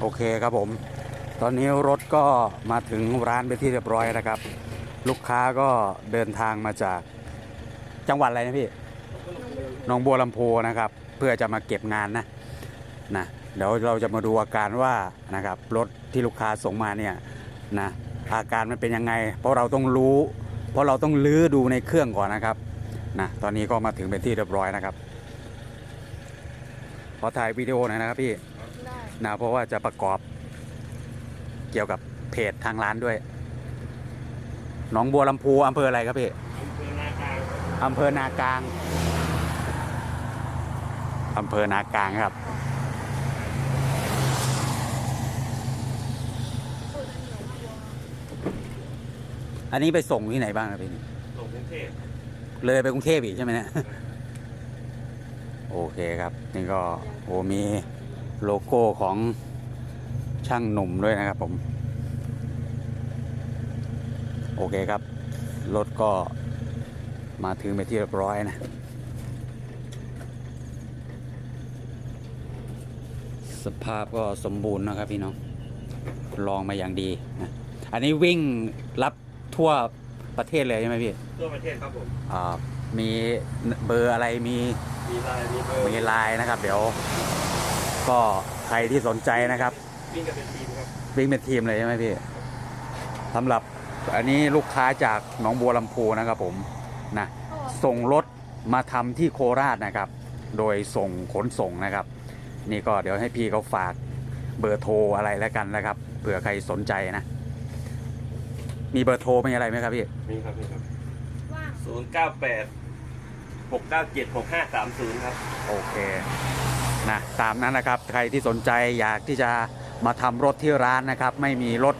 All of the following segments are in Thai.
โอเคครับผม ตอนนี้รถก็มาถึงร้านเป็นที่เรียบร้อยนะครับ ลูกค้าก็เดินทางมาจากจังหวัดอะไรนะพี่หนองบัวลำพูนะครับ เพื่อจะมาเก็บงานนะนะเดี๋ยวเราจะมาดูอาการว่านะครับรถที่ลูกค้าส่งมาเนี่ยนะอาการมันเป็นยังไง เพราะเราต้องรู้ เพราะเราต้องลื้อดูในเครื่องก่อนนะครับนะตอนนี้ก็มาถึงเป็นที่เรียบร้อยนะครับ ขอถ่ายวิดีโอหน่อยนะครับพี่ นะเพราะว่าจะประกอบเกี่ยวกับเพจทางร้านด้วย หนองบัวลำพูอำเภออะไรครับพี่อำเภอนากลางอำเภอนากลางครับ อันนี้ไปส่งที่ไหนบ้างครับพี่ส่งกรุงเทพเลยไปกรุงเทพอีกใช่ไหมเนี่ยโอเคครับ นี่ก็โอ้มี โลโก้ของช่างหนุ่มด้วยนะครับผม โอเคครับ รถก็มาถึงไปนที่เรียบร้อยนะสภาพก็สมบูรณ์นะครับพี่น้อง ลองมาอย่างดีนะอันนี้วิ่งรับทั่วประเทศเลยใช่ไหมพี่ ทั่วประเทศครับผมอ่ามีเบอร์อะไรมี มีไลน์มีเบอร์มีไลน์นะครับ เดี๋ยว ก็ใครที่สนใจนะครับวิ่งกันเป็นทีมครับวิ่งเป็นทีมเลยใช่ไหมพี่สำหรับอันนี้ลูกค้าจากหนองบัวลำพูนะครับผมนะส่งรถมาทำที่โคราชนะครับ โดยส่งขนส่งนะครับ นี่ก็เดี๋ยวให้พี่เขาฝากเบอร์โทรอะไรแล้วกันนะครับเผื่อใครสนใจนะ มีเบอร์โทรมีอะไรไหมครับพี่มีครับมีครับว่างศูนย์เก้าแปดหกเก้าเจ็ดหกห้าสามศูนย์ครับ โอเค นะตามนั้นนะครับใครที่สนใจอยากที่จะมาทำรถที่ร้านนะครับ ไม่มีรถ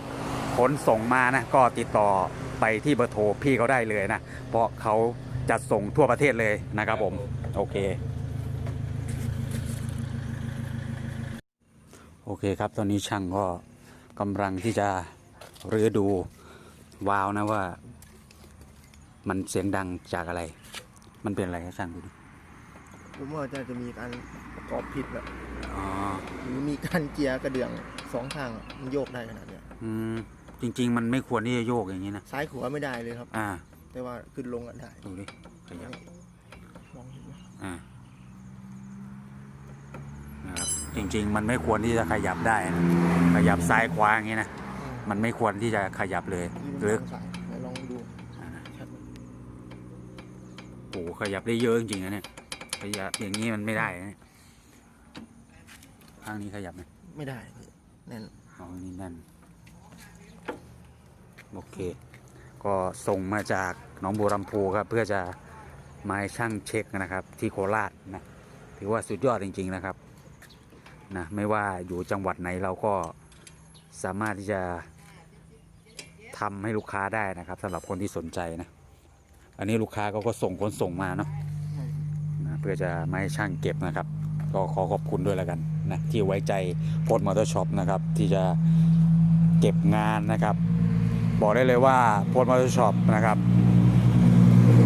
ขนส่งมานะก็ติดต่อไปที่เบอร์โทรพี่เขาได้เลยนะ เพราะเขาจัดส่งทั่วประเทศเลยนะครับผม โอเค โอเคครับ ตอนนี้ช่างก็กำลังที่จะรื้อดูวาวนะว่า มันเสียงดังจากอะไร มันเป็นอะไรครับช่างดูดิ ผมว่าจะจะมีการประกอบผิดแบบอ๋อหรือมีการเกียร์กระเดื่องสองข้างอะมันโยกได้ขนาดเนี้ยอืมจริง ๆ มันไม่ควรที่จะโยกอย่างนี้นะซ้ายขวาไม่ได้เลยครับ อ่าแต่ว่าขึ้นลงอะได้ดูดิขยับมองเห็นไหมอ่านะครับจริง ๆ มันไม่ควรที่จะขยับได้นะขยับซ้ายขวาอย่างนี้นะอืมมันไม่ควรที่จะขยับเลยที่หรือมันสายไหนลองดูอ่า ชัดไหมโอ้โหขยับได้เยอะจริงๆนะเนี่ย ขยับอย่างนี้มันไม่ได้นะเนี่ยข้างนี้ขยับไหมไม่ได้พี่แน่นอ๋อนี่แน่น โอเค ก็ส่งมาจากหนองบัวลำพูครับ เพื่อจะมาให้ช่างเช็คนะครับ ที่โคราชนะ ถือว่าสุดยอดจริง ๆนะครับ นะ ไม่ว่าอยู่จังหวัดไหนเราก็สามารถที่จะทำให้ลูกค้าได้นะครับสำหรับคนที่สนใจนะ อันนี้ลูกค้าก็ก็ส่งคนส่งมาเนาะนะเพื่อจะไมาให้ช่างเก็บนะครับก็ขอขอบคุณด้วยแล้วกันนะที่ไว้ใจโพสมอเตอร์ช็อปนะครับที่จะเก็บงานนะครับ บอกได้เลยว่าโพสมอเตอร์ช็อปนะครับ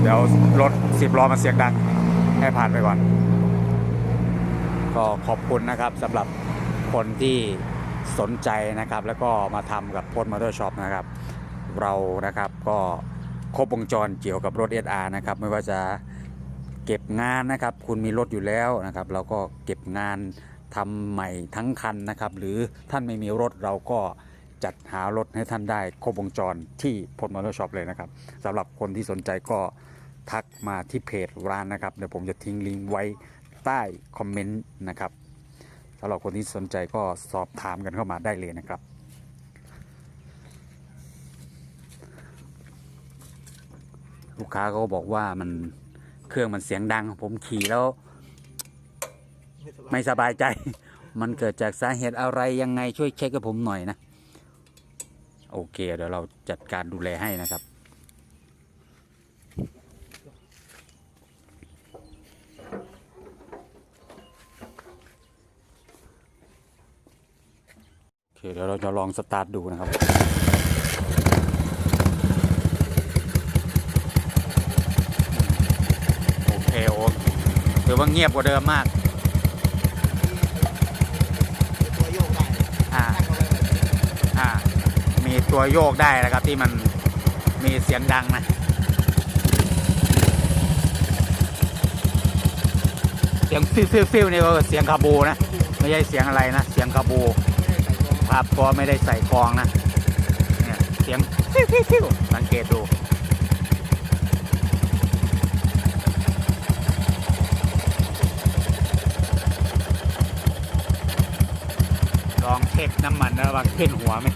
เดี๋ยวรถสิบล้อมันเสียงดังให้ผ่านไปก่อน ก็ขอบคุณนะครับสำหรับคนที่สนใจนะครับ แล้วก็มาทำกับโพสมอเตอร์ช็อปนะครับ เรานะครับก็ครบวงจรเกี่ยวกับรถ SR นะครับ ไม่ว่าจะ เก็บงานนะครับ คุณมีรถอยู่แล้วนะครับ เราก็เก็บงานทำใหม่ทั้งคันนะครับ หรือท่านไม่มีรถเราก็จัดหารถให้ท่านได้ครบวงจรที่พลมอเตอร์ช็อปเลยนะครับสำหรับคนที่สนใจก็ทักมาที่เพจร้านนะครับ เดี๋ยวผมจะทิ้งลิงก์ไว้ใต้คอมเมนต์นะครับสำหรับคนที่สนใจก็สอบถามกันเข้ามาได้เลยนะครับ ลูกค้าเขาก็บอกว่ามัน เครื่องมันเสียงดัง ผมขี่แล้วไม่สบายไม่สบายใจ มันเกิดจากสาเหตุอะไรยังไงช่วยเช็คกับผมหน่อยนะ โอเค เดี๋ยวเราจัดการดูแลให้นะครับโอเคเดี๋ยวเราจะลองสตาร์ทดูนะครับ โอเคโอ้ ถือว่าเงียบกว่าเดิมมาก ตัวโยกได้อ่า มีตัวโยกได้นะครับที่มันมีเสียงดังนะเสียงฟิวฟิวฟิวนี่ก็เสียงคาบูนะ ไม่ใช่เสียงอะไรนะ เสียงคาบูครับก็ไม่ได้ใส่กลองนะเนี่ยเสียงฟิวฟิวฟิวสังเกตดู ลองเช็คน้ำมันนะว่าขึ้นหัวไหม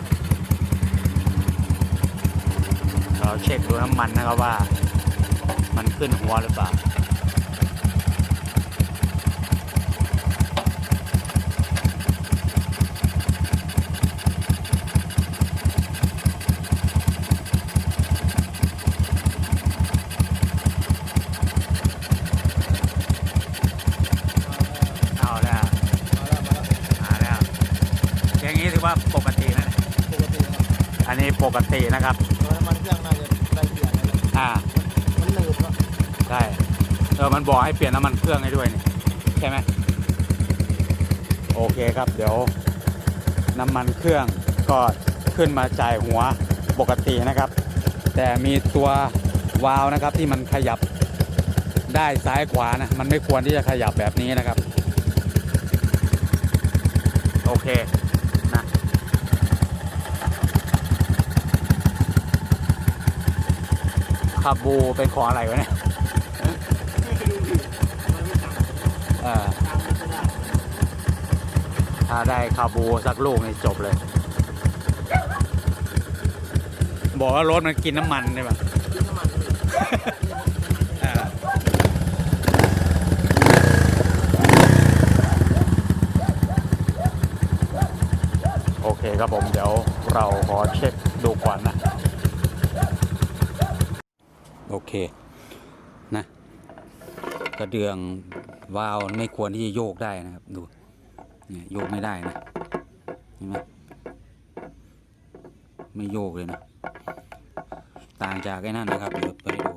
เราเช็คดูน้ำมันนะครับว่า มันขึ้นหัวหรือเปล่าแล้ว หาแล้ว อย่างนี้ถือ ว่าปกตินะปกติครับอันนี้ปกตินะครับตัวน้ำมันเครื่องน่าจะได้เปลี่ยนแล้วอ่ามันหนืดเนาะใช่เออมันบอกให้เปลี่ยนน้ำมันเครื่องให้ด้วยนี่ใช่ไหมโอเคครับ เดี๋ยวน้ำมันเครื่องก็ขึ้นมาจ่ายหัวปกตินะครับ แต่มีตัววาล์วนะครับที่มันขยับได้ซ้ายขวานะมันไม่ควรที่จะขยับแบบนี้นะครับ โอเคนะ คาบูเป็นของอะไรวะเนี่ยออถ้าได้คาบูสักลูกนี่จบเลย บอกว่ารถมันกินน้ำมันใช่ปะโอเคครับผมเดี๋ยวเราขอเช็คดูก่อนนะ โอเค นะกระเดื่องวาล์วไม่ควรที่จะโยกได้นะครับดูเนี่ยโยกไม่ได้นะเห็นไหมไม่โยกเลยนะ ต่างจากไอ้นั่นนะครับเดี๋ยวไปดู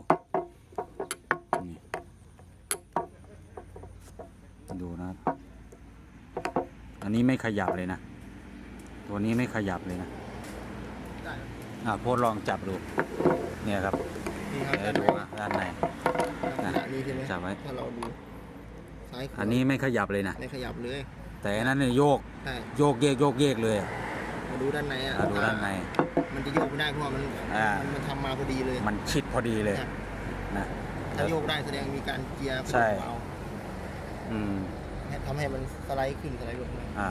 ดูนะอันนี้ไม่ขยับเลยนะ ตัวนี้ไม่ขยับเลยนะอ่าโพสลองจับดู เนี่ยครับ นี่ครับเดี๋ยวดูอะด้านในลักษณะนี้ใช่ไหมจับไว้ ถ้าเราดูซ้ายขวาอันนี้ไม่ขยับเลยนะ ไม่ขยับเลยแต่อันนั้นเนี่ยโยก ใช่โยกเยกโยกเยกเลยอะมาดูด้านในอะอะดูด้านใน มันจะโยกไม่ได้เพราะว่ามันอ่ามั นมันทำมาพอดีเลยมันชิดพอดีเลยครับนะ ถ้าโยกได้แสดงมีการเกียร์ใช่ เบาอืมให้ทำให้มันสไลด์ขึ้นสไลด์ลงมา อ่า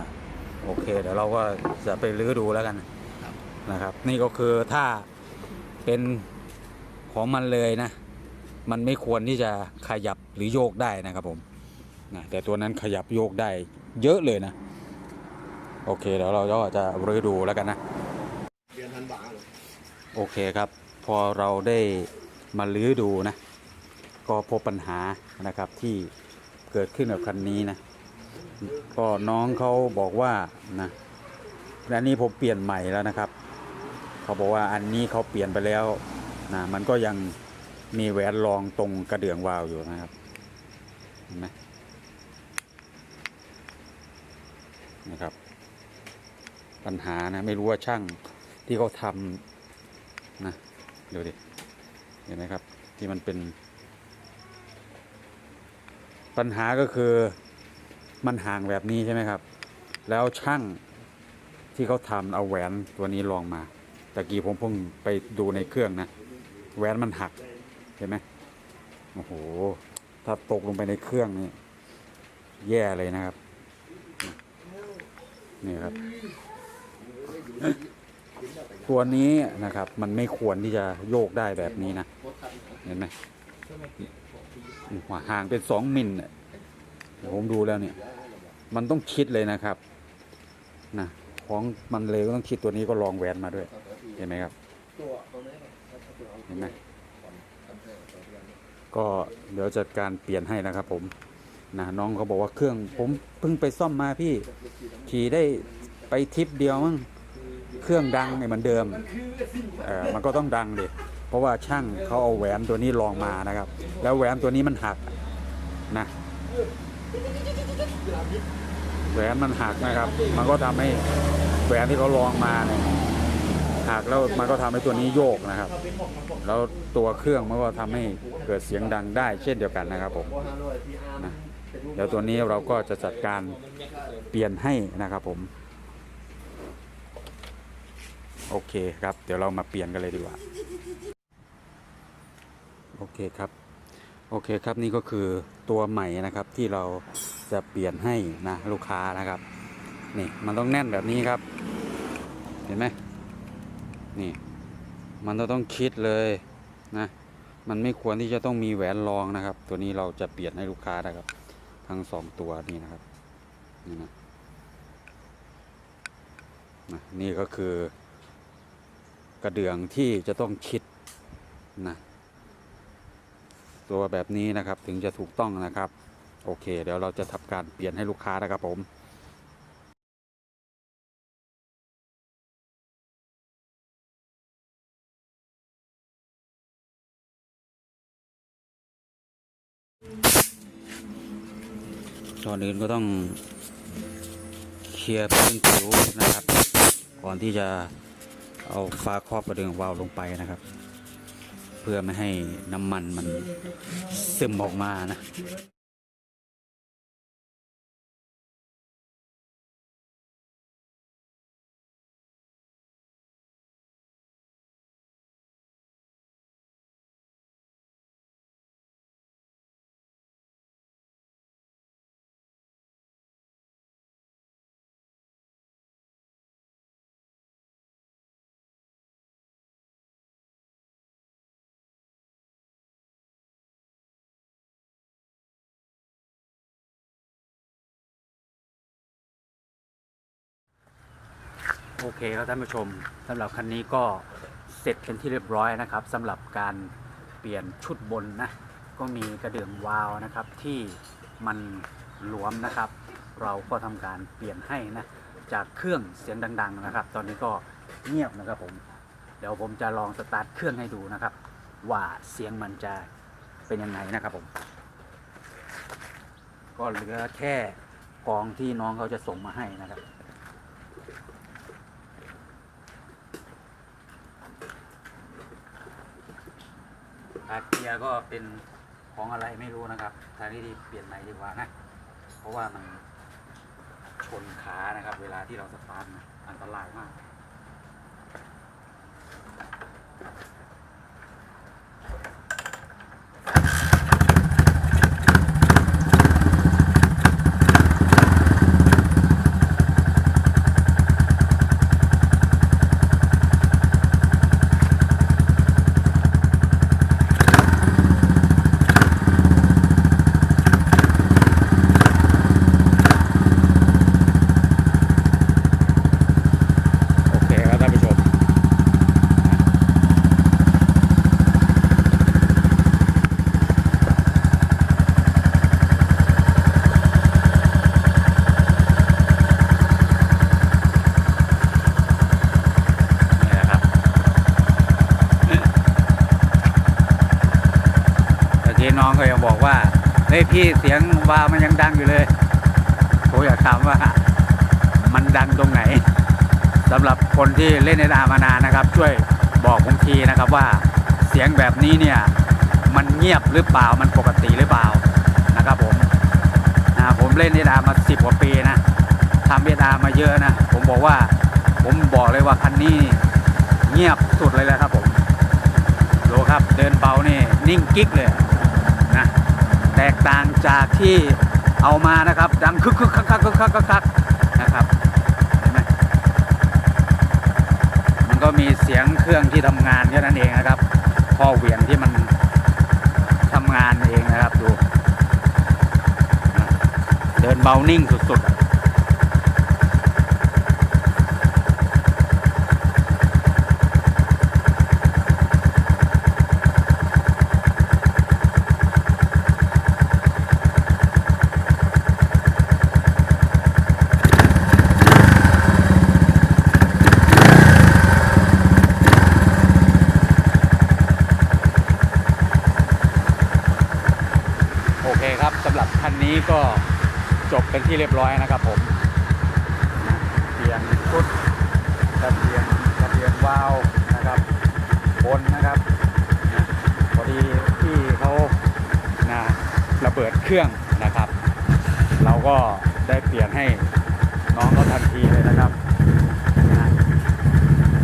โอเค เดี๋ยวเราก็จะไปรื้อดูแล้วกันครับ นะครับ นี่ก็คือถ้าเป็น ของมันเลยนะ มันไม่ควรที่จะขยับหรือโยกได้นะครับผมนะแต่ตัวนั้นขยับโยกได้เยอะเลยนะ โอเคเดี๋ยวเราก็จะรื้อดูแล้วกันนะเดือนธันวาเหรอโอเคครับ พอเราได้มาลื้อดูนะ ก็พบปัญหานะครับที่เกิดขึ้นกับคันนี้นะก็น้องเขาบอกว่านะอันนี้ผมเปลี่ยนใหม่แล้วนะครับ เขาบอกว่าอันนี้เขาเปลี่ยนไปแล้ว นะมันก็ยังมีแหวนรองตรงกระเดื่องวาล์วอยู่นะครับเห็นไหมนะครับ ปัญหานะไม่รู้ว่าช่างที่เขาทำนะดูดิเห็นไหมครับ ที่มันเป็น ปัญหาก็คือมันห่างแบบนี้ใช่ไหมครับ แล้วช่างที่เขาทำเอาแหวนตัวนี้ลองมาตะกี้ผมเพิ่งไปดูในเครื่องนะ แหวนมันหัก เห็นไหมโอ้โห ถ้าตกลงไปในเครื่องนี่ แย่เลยนะครับ นี่ครับ ตัวนี้นะครับ มันไม่ควรที่จะโยกได้แบบนี้นะ เห็นไหมหัวห่างเป็นสองมิลเดี๋ยวผมดูแล้วเนี่ย มันต้องคิดเลยนะครับ นะ ของมันเลยก็ต้องคิดตัวนี้ก็ลองแหวนมาด้วย เห็นไหมครับ เห็นไหมก็เดี๋ยวจัดการเปลี่ยนให้นะครับผมนะน้องเขาบอกว่าเครื่องผมเพิ่งไปซ่อมมาพี่ขี่ได้ไปทริปเดียวมั้งเครื่องดังไงเหมือนเดิมเออมันก็ต้องดังดิเพราะว่าช่างเขาเอาแหวนตัวนี้ลองมานะครับ แล้วแหวนตัวนี้มันหักนะแหวนมันหักนะครับ มันก็ทำให้แหวนที่เขาลองมาเนี่ย หักแล้วมันก็ทำให้ตัวนี้โยกนะครับ แล้วตัวเครื่องมันก็ทำให้เกิดเสียงดังได้เช่นเดียวกันนะครับผมนะเดี๋ยวตัวนี้เราก็จะจัดการเปลี่ยนให้นะครับผม โอเคครับ เดี๋ยวเรามาเปลี่ยนกันเลยดีกว่า โอเคครับ โอเคครับนี่ก็คือตัวใหม่นะครับที่เราจะเปลี่ยนให้นะลูกค้านะครับ นี่มันต้องแน่นแบบนี้ครับ เห็นไหม นี่ มันต้องต้องคิดเลยนะ มันไม่ควรที่จะต้องมีแหวนรองนะครับ ตัวนี้เราจะเปลี่ยนให้ลูกค้านะครับ ทั้งสองตัวนี้นะครับ นี่นะนะนี่ก็คือกระเดื่องที่จะต้องคิดนะตัวแบบนี้นะครับถึงจะถูกต้องนะครับ โอเค เดี๋ยวเราจะทำการเปลี่ยนให้ลูกค้านะครับผม ก่อนอื่นก็ต้องเคลียร์พื้นผิวนะครับ ก่อนที่จะเอาฟ้าครอบกระเดื่องวาล์วลงไปนะครับ เพื่อไม่ให้น้ำมันมันซึมออกมานะ โอเคครับท่านผู้ชมสำหรับคันนี้ก็เสร็จเป็นที่เรียบร้อยนะครับสำหรับการเปลี่ยนชุดบนนะก็มีกระเดื่องวาวนะครับที่มันหลวมนะครับ เราก็ทำการเปลี่ยนให้นะจากเครื่องเสียงดัง ๆ นะครับ ตอนนี้ก็เงียบนะครับผมเดี๋ยวผมจะลองสตาร์ทเครื่องให้ดูนะครับ ว่าเสียงมันจะเป็นยังไงนะครับผม ก็เหลือแค่กองที่น้องเขาจะส่งมาให้นะครับ อาเกียร์ก็เป็นของอะไรไม่รู้นะครับทางนี้ดีเปลี่ยนใหม่ดีกว่านะ เพราะว่ามันชนขานะครับ เวลาที่เราสตาร์ทนะอันตรายมาก โอเคครับท่านผู้ชม นี่แหละครับเมื่อกี้ น้องก็ยังบอกว่าเฮ้ยพี่เสียงวามันยังดังอยู่เลยผมอยากถามว่ามันดังตรงไหนสำหรับคนที่เล่นในดามานานนะครับ ช่วยบอกผมทีนะครับว่าเสียงแบบนี้เนี่ยมันเงียบหรือเปล่ามันปกติหรือเปล่านะครับผมนะผมเล่นในดามาสิบกว่าปีนะทำเบดามาเยอะนะ ผมบอกว่า ผมบอกเลยว่าคันนี้เงียบสุดเลยแหละครับผมดูครับเดินเบานี่นิ่งกิ๊กเลย ต่างจากที่เอามานะครับ ดังคึกคึกคักคักคึกคักคึกคักนะครับเห็นไหมมันก็มีเสียงเครื่องที่ทำงานแค่นั้นเองนะครับข้อเหวี่ยงที่มันทำงานเองนะครับดู เดินเบานิ่งสุดๆ ก็จบเป็นที่เรียบร้อยนะครับผมเปลี่ยนชุดกระเทียมกระเทียมวาวนะครับบนนะครับพอดีที่เขานะระเบิดเครื่องนะครับ เราก็ได้เปลี่ยนให้น้องเขทันทีเลยนะครับ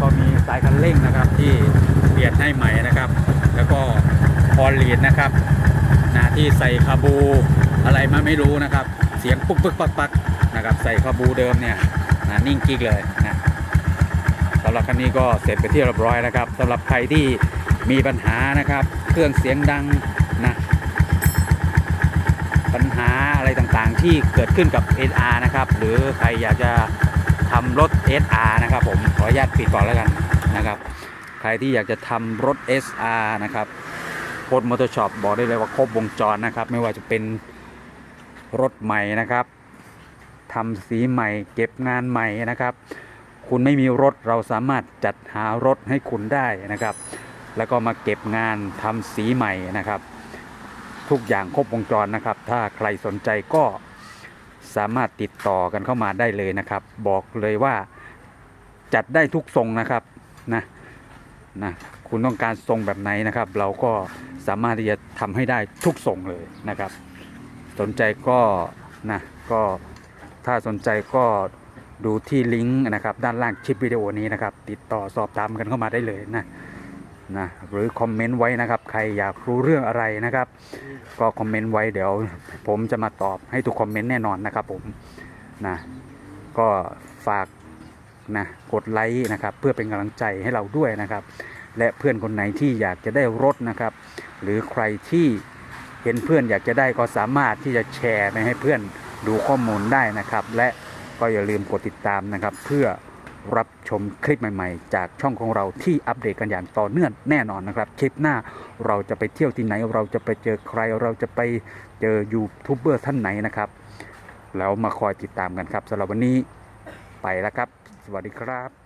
ก็มีสายคันเร่งนะครับที่เปลี่ยนให้ใหม่นะครับ แล้วก็คอนลีดนะครับนะที่ใส่คาบู อะไรมาไม่รู้นะครับ เสียงปุ๊กปุ๊กปักปักนะครับ ใส่คาบูเดิมเนี่ยนะนิ่งกิ๊กเลยนะสำหรับคันนี้ก็เสร็จไปที่เรียบร้อยนะครับสำหรับใครที่มีปัญหานะครับ เครื่องเสียงดังนะปัญหาอะไรต่างๆ ที่เกิดขึ้นกับ SR นะครับ หรือใครอยากจะทำรถ SR นะครับผมขออนุญาตปิดก่อนแล้วกันนะครับ ใครที่อยากจะทำรถ SR นะครับโค้ดมอเตอร์ช็อปบอกได้เลยว่าครบวงจรนะครับ ไม่ว่าจะเป็น รถใหม่นะครับทำสีใหม่ เก็บงานใหม่นะครับ คุณไม่มีรถเราสามารถจัดหารถให้คุณได้นะครับ แล้วก็มาเก็บงานทำสีใหม่นะครับ ทุกอย่างครบวงจรนะครับ ถ้าใครสนใจก็สามารถติดต่อกันเข้ามาได้เลยนะครับ บอกเลยว่าจัดได้ทุกทรงนะครับนะนะคุณต้องการทรงแบบไหนนะครับ เราก็สามารถที่จะทำให้ได้ทุกทรงเลยนะครับ สนใจก็นะก็ถ้าสนใจก็ดูที่ลิงก์นะครับด้านล่างคลิปวิดีโอนี้นะครับ ติดต่อสอบถามกันเข้ามาได้เลยนะนะหรือคอมเมนต์ไว้นะครับ ใครอยากรู้เรื่องอะไรนะครับ ก็คอมเมนต์ไว้เดี๋ยว ผมจะมาตอบให้ทุกคอมเมนต์แน่นอนนะครับผมนะก็ฝากนะกดไลค์นะครับเพื่อเป็นกำลังใจให้เราด้วยนะครับ และเพื่อนคนไหนที่อยากจะได้รถนะครับ หรือใครที่ เห็นเพื่อนอยากจะได้ก็สามารถที่จะแชร์ไปให้เพื่อนดูข้อมูลได้นะครับ และก็อย่าลืมกดติดตามนะครับ เพื่อรับชมคลิปใหม่ ๆ จากช่องของเราที่อัปเดตกันอย่างต่อเนื่องแน่นอนนะครับ คลิปหน้าเราจะไปเที่ยวที่ไหน เราจะไปเจอใคร เราจะไปเจอยูทูบเบอร์ท่านไหนนะครับ แล้วมาคอยติดตามกันครับสำหรับวันนี้ไปแล้วครับ สวัสดีครับ